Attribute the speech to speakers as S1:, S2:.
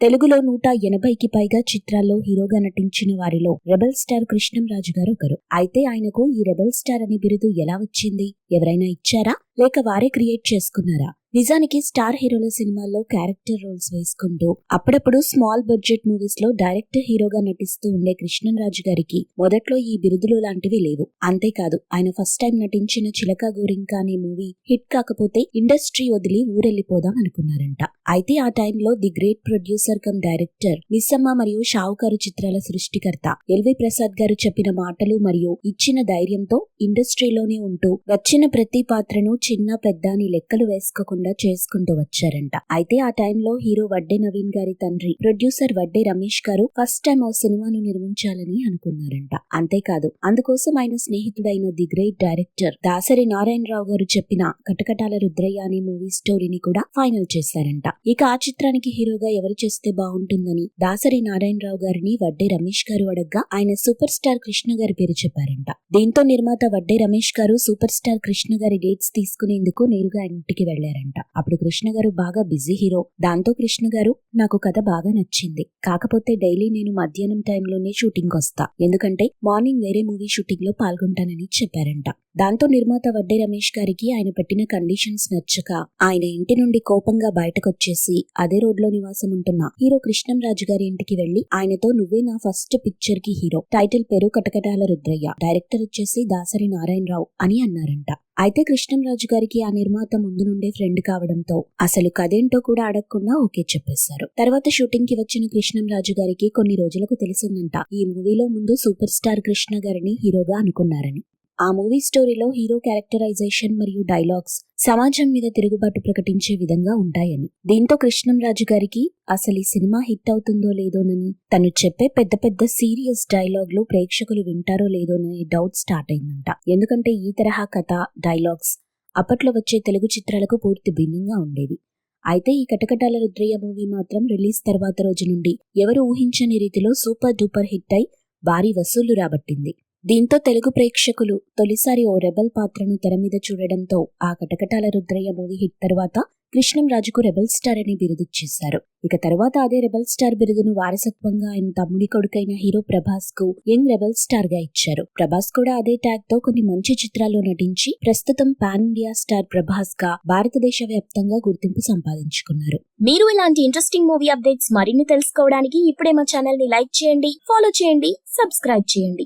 S1: తెలుగులో నూట ఎనభైకి పైగా చిత్రాల్లో హీరోగా నటించిన వారిలో రెబల్ స్టార్ కృష్ణంరాజు గారు ఒకరు. అయితే ఆయనకు ఈ రెబల్ స్టార్ అనే బిరుదు ఎలా వచ్చింది? ఎవరైనా ఇచ్చారా? లేక వారే క్రియేట్ చేసుకున్నారా? నిజానికి స్టార్ హీరోల సినిమాల్లో క్యారెక్టర్ రోల్స్ వేసుకుంటూ అప్పుడప్పుడు స్మాల్ బడ్జెట్ మూవీస్లో డైరెక్టర్ హీరోగా నటిస్తూ ఉండే కృష్ణరాజు గారికి మొదట్లో ఈ బిరుదులు లాంటివి లేవు. అంతేకాదు ఆయన ఫస్ట్ టైం నటించిన చిలక గోరింకా అనే మూవీ హిట్ కాకపోతే ఇండస్ట్రీ వదిలి ఊరెళ్ళిపోదాం అనుకున్నారంట. అయితే ఆ టైంలో the great producer cum director Missamma మరియు షావుకారు చిత్రాల సృష్టికర్త ఎల్వి ప్రసాద్ గారు చెప్పిన మాటలు మరియు ఇచ్చిన ధైర్యంతో ఇండస్ట్రీలోనే ఉంటూ వచ్చిన ప్రతి పాత్రను చిన్న పెద్ద అని లెక్కలు వేసుకోకుండా చేసుకుంటూ వచ్చారంట. అయితే ఆ టైంలో హీరో వడ్డే నవీన్ గారి తండ్రి ప్రొడ్యూసర్ వడ్డే రమేష్ గారు ఫస్ట్ టైం ఓ సినిమాను నిర్మించాలని అనుకున్నారంట. అంతేకాదు అందుకోసం ఆయన స్నేహితుడైన the great director Dasari Narayana Rao garu చెప్పిన కటకటాల రుద్రయ్య అనే మూవీ స్టోరీని కూడా ఫైనల్ చేశారంట. ఇక ఆ చిత్రానికి హీరోగా ఎవరు చేస్తే బాగుంటుందని దాసరి నారాయణరావు గారిని వడ్డే రమేష్ గారు అడగ్గా ఆయన సూపర్ స్టార్ కృష్ణ గారి పేరు చెప్పారంట. దీంతో నిర్మాత వడ్డే రమేష్ గారు సూపర్ స్టార్ కృష్ణ గారి డేట్స్ తీసుకునేందుకు నేరుగా ఆయన ఇంటికి వెళ్ళారంట అప్పుడు కృష్ణ గారు బాగా బిజీ హీరో. దాంతో కృష్ణ గారు నాకు కథ బాగా నచ్చింది. కాకపోతే డైలీ నేను మధ్యాహ్నం టైంలోనే షూటింగ్ వస్తా ఎందుకంటే మార్నింగ్ వేరే మూవీ షూటింగ్లో పాల్గొంటానని చెప్పారంట. దాంతో నిర్మాత వడ్డే రమేష్ గారికి ఆయన పెట్టిన కండిషన్స్ నచ్చక ఆయన ఇంటి నుండి కోపంగా బయటకొచ్చేసి అదే రోడ్లో నివాసం ఉంటున్న హీరో కృష్ణంరాజు గారి ఇంటికి వెళ్ళి ఆయనతో నువ్వే నా ఫస్ట్ పిక్చర్కి హీరో. టైటిల్ పేరు కటకటాల రుద్రయ్య. డైరెక్టర్ వచ్చేసి దాసరి నారాయణరావు అని అన్నారంట. అయితే కృష్ణంరాజు గారికి ఆ నిర్మాత ముందు నుండే ఫ్రెండ్ కావడంతో అసలు కదేంటో కూడా అడగకుండా ఓకే చెప్పేశారు. తర్వాత షూటింగ్కి వచ్చిన కృష్ణంరాజు గారికి కొన్ని రోజులకు తెలిసిందంట ఈ మూవీలో ముందు సూపర్ స్టార్ కృష్ణ గారిని హీరోగా అనుకున్నారని. ఆ మూవీ స్టోరీలో హీరో క్యారెక్టరైజేషన్ మరియు డైలాగ్స్ సమాజం మీద తిరుగుబాటు ప్రకటించే విధంగా ఉంటాయని. దీంతో కృష్ణంరాజు గారికి అసలు ఈ సినిమా హిట్ అవుతుందో లేదోనని తను చెప్పే పెద్ద పెద్ద సీరియస్ డైలాగ్లు ప్రేక్షకులు వింటారో లేదోనని డౌట్ స్టార్ట్ అయిందంట. ఎందుకంటే ఈ తరహా కథ డైలాగ్స్ అప్పట్లో వచ్చే తెలుగు చిత్రాలకు పూర్తి భిన్నంగా ఉండేది అయితే ఈ కటకటాల రుద్రయ్య మూవీ మాత్రం రిలీజ్ తర్వాత రోజు నుండి ఎవరు ఊహించని రీతిలో సూపర్ డూపర్ హిట్ అయి భారీ వసూళ్ళు రాబట్టింది. దీంతో తెలుగు ప్రేక్షకులు తొలిసారి ఓ రెబల్ పాత్రను తెర మీద చూడడంతో ఆ కటకటాల రుద్రయ్య మూవీ హిట్ తర్వాత కృష్ణంరాజుకు రెబల్ స్టార్ అని బిరుదిచ్చేశారు ఇక తర్వాత అదే రెబల్ స్టార్ బిరుదును వారసత్వంగా ఆయన తమ్ముడి కొడుకైన హీరో ప్రభాస్కు యంగ్ రెబల్ స్టార్గా ఇచ్చారు. ప్రభాస్ కూడా అదే ట్యాగ్తో కొన్ని మంచి చిత్రాల్లో నటించి ప్రస్తుతం పాన్ ఇండియా స్టార్ ప్రభాస్గా భారతదేశ వ్యాప్తంగా గుర్తింపు సంపాదించుకున్నారు.
S2: మీరు ఇలాంటి ఇంట్రెస్టింగ్ మూవీ అప్డేట్స్ మరిన్ని తెలుసుకోవడానికి ఇప్పుడే మా ఛానల్ని లైక్ చేయండి ఫాలో చేయండి సబ్స్క్రైబ్ చేయండి.